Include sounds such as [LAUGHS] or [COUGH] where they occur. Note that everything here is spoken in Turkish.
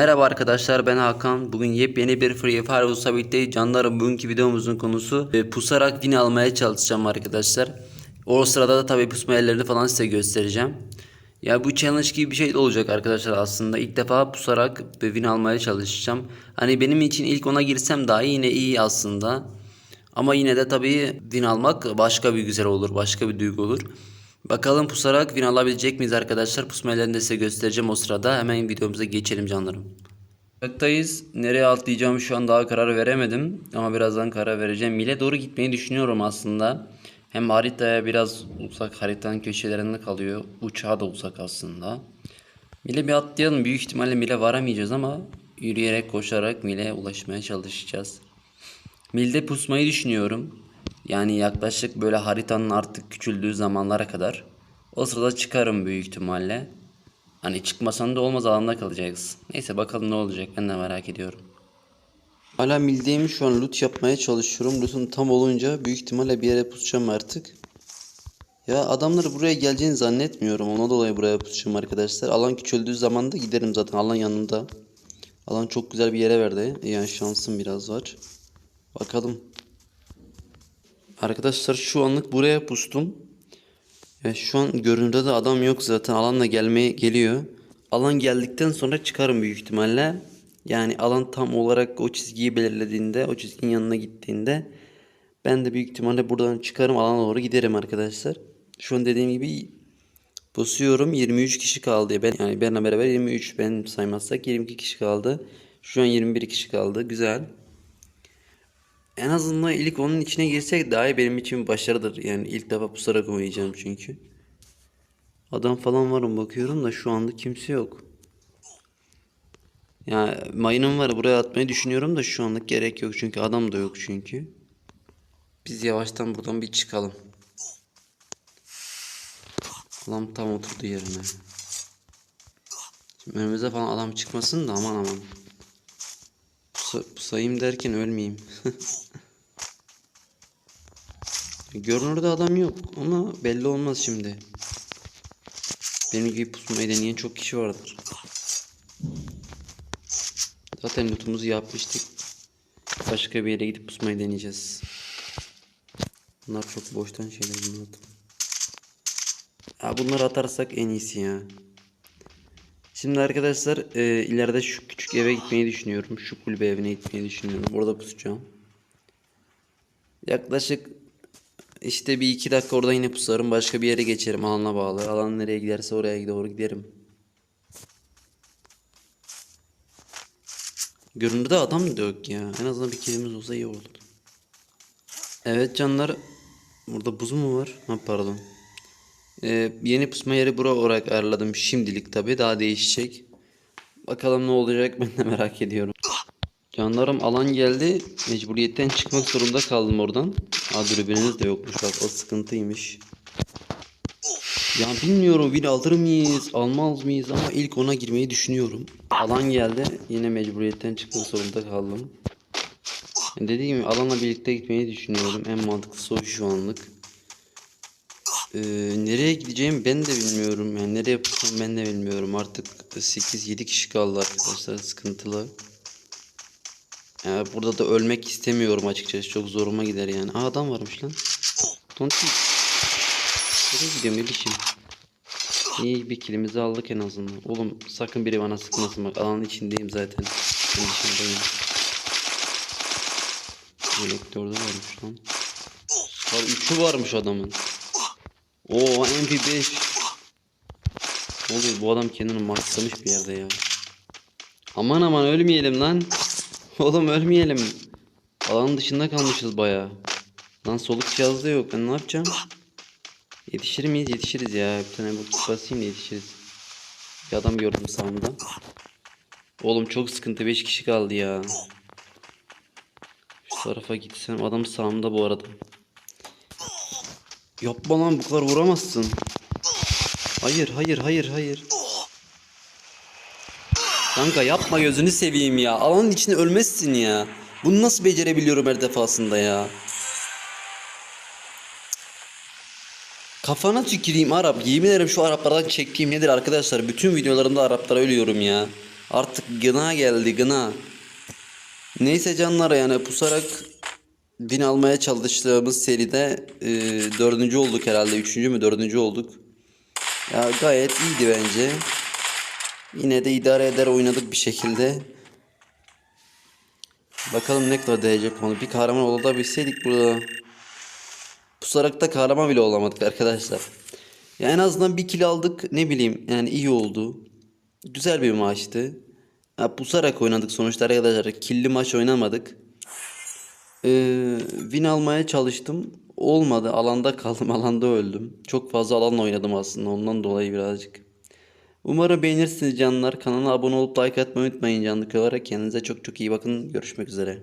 Merhaba arkadaşlar ben Hakan. Bugün yepyeni bir Free Fire Ulus'a birlikte canlarım bugünkü videomuzun konusu e, pusarak win almaya çalışacağım arkadaşlar. O sırada da tabi pusma yerlerini falan size göstereceğim. Ya bu challenge gibi bir şey olacak arkadaşlar aslında. İlk defa pusarak win almaya çalışacağım. Hani benim için ilk ona girsem daha yine iyi aslında. Ama yine de tabii win almak başka bir güzel olur. Başka bir duygu olur. Bakalım pusarak win alabilecek miyiz arkadaşlar? Pusma yerlerini de size göstereceğim o sırada. Hemen videomuza geçelim canlarım. Uzaktayız. Nereye atlayacağım şu an daha karar veremedim. Ama birazdan karar vereceğim. Mile doğru gitmeyi düşünüyorum aslında. Hem haritaya biraz uzak haritanın köşelerinde kalıyor. Uçağa da uzak aslında. Mile bir atlayalım. Büyük ihtimalle Mile varamayacağız ama yürüyerek koşarak Mile'ye ulaşmaya çalışacağız. Milde pusmayı düşünüyorum. Yani yaklaşık böyle haritanın artık küçüldüğü zamanlara kadar. O sırada çıkarım büyük ihtimalle. Hani çıkmasan da olmaz alanda kalacağız. Neyse bakalım ne olacak ben de merak ediyorum. Hala mildeyim şu an loot yapmaya çalışıyorum. Loot'un tam olunca büyük ihtimalle bir yere pusacağım artık. Ya adamlar buraya geleceğini zannetmiyorum. Ona dolayı buraya pusacağım arkadaşlar. Alan küçüldüğü zaman da giderim zaten. Alan yanında. Alan çok güzel bir yere verdi. Yani şansım biraz var. Bakalım. Arkadaşlar şu anlık buraya pustum. Ya şu an görünürde de adam yok zaten. Alanla gelmeye geliyor. Alan geldikten sonra çıkarım büyük ihtimalle. Yani alan tam olarak o çizgiyi belirlediğinde, o çizginin yanına gittiğinde ben de büyük ihtimalle buradan çıkarım alana doğru giderim arkadaşlar. Şu an dediğim gibi pusuyorum 23 kişi kaldı. Ben yani benimle beraber 23 ben saymazsak 22 kişi kaldı. Şu an 21 kişi kaldı. Güzel. En azından ilk onun içine girsek daha iyi benim için başarıdır. Yani ilk defa pusarak oynayacağım çünkü. Adam falan var mı bakıyorum da şu anda kimse yok. Ya mayınım var buraya atmayı düşünüyorum da şu anlık gerek yok çünkü adam da yok çünkü. Biz yavaştan buradan bir çıkalım. Adam tam oturdu yerine. Şimdi önümüze falan adam çıkmasın da aman aman. Pusa- Pusayım derken ölmeyeyim. [LAUGHS] Görünürde adam yok ama belli olmaz şimdi. Benim gibi pusmayı deneyen çok kişi vardır. Zaten lootumuzu yapmıştık. Başka bir yere gidip pusmayı deneyeceğiz. Bunlar çok boştan şeyler bunlar. Ya bunları atarsak en iyisi ya. Şimdi arkadaşlar e, ileride şu küçük eve gitmeyi düşünüyorum. Şu kulübe evine gitmeyi düşünüyorum. Orada pusacağım. Yaklaşık işte bir iki dakika orada yine pusarım. Başka bir yere geçerim alana bağlı. Alan nereye giderse oraya doğru giderim. Görünürde adam da yok ya. En azından bir kilimiz olsa iyi olurdu. Evet canlar. Burada buz mu var? Ha pardon. Ee, yeni pusma yeri bura olarak ayarladım şimdilik tabi daha değişecek. Bakalım ne olacak [LAUGHS] ben de merak ediyorum. Canlarım alan geldi. Mecburiyetten çıkmak zorunda kaldım oradan. Aa de yokmuş bak o sıkıntıymış. Ya bilmiyorum win alır mıyız almaz mıyız ama ilk ona girmeyi düşünüyorum. Alan geldi yine mecburiyetten çıkmak zorunda kaldım. Dediğim gibi alanla birlikte gitmeyi düşünüyorum. En mantıklısı o şu anlık. Ee, nereye gideceğim ben de bilmiyorum. Yani nereye yapacağım ben de bilmiyorum. Artık 8-7 kişi kaldı arkadaşlar. Sıkıntılı. Yani burada da ölmek istemiyorum açıkçası. Çok zoruma gider yani. Aa adam varmış lan. Tonti. Nereye gidiyorum Elişim? İyi bir kilimizi aldık en azından. Oğlum sakın biri bana sıkmasın bak. Alanın içindeyim zaten. Ben. Kolektörde varmış lan. Var üçü varmış adamın. Oo MP5. Oğlum bu adam kendini maxlamış bir yerde ya. Aman aman ölmeyelim lan. [LAUGHS] Oğlum ölmeyelim. Alanın dışında kalmışız baya. Lan soluk cihazda yok. Ben ne yapacağım? Yetişir miyiz? Yetişiriz ya. Bir tane bu basayım da yetişiriz. Bir adam gördüm sağımda. Oğlum çok sıkıntı. 5 kişi kaldı ya. Şu tarafa gitsem. Adam sağımda bu arada. Yapma lan bu kadar vuramazsın. Hayır hayır hayır hayır. Kanka yapma gözünü seveyim ya. Alanın içinde ölmezsin ya. Bunu nasıl becerebiliyorum her defasında ya. Kafana tüküreyim Arap. Yemin ederim şu Araplardan çektiğim nedir arkadaşlar? Bütün videolarımda Araplara ölüyorum ya. Artık gına geldi gına. Neyse canlar yani pusarak win almaya çalıştığımız seride e, dördüncü olduk herhalde. Üçüncü mü dördüncü olduk. Ya gayet iyiydi bence. Yine de idare eder oynadık bir şekilde. Bakalım ne kadar değecek onu. Bir kahraman olabilseydik burada. Pusarak da kahraman bile olamadık arkadaşlar. Ya en azından bir kill aldık ne bileyim yani iyi oldu. Güzel bir maçtı. Ya pusarak oynadık sonuçta arkadaşlar. Killi maç oynamadık. Ee, win almaya çalıştım. Olmadı. Alanda kaldım. [LAUGHS] Alanda öldüm. Çok fazla alanla oynadım aslında. Ondan dolayı birazcık. Umarım beğenirsiniz canlar. Kanala abone olup like atmayı unutmayın canlı olarak. Kendinize çok çok iyi bakın. Görüşmek üzere.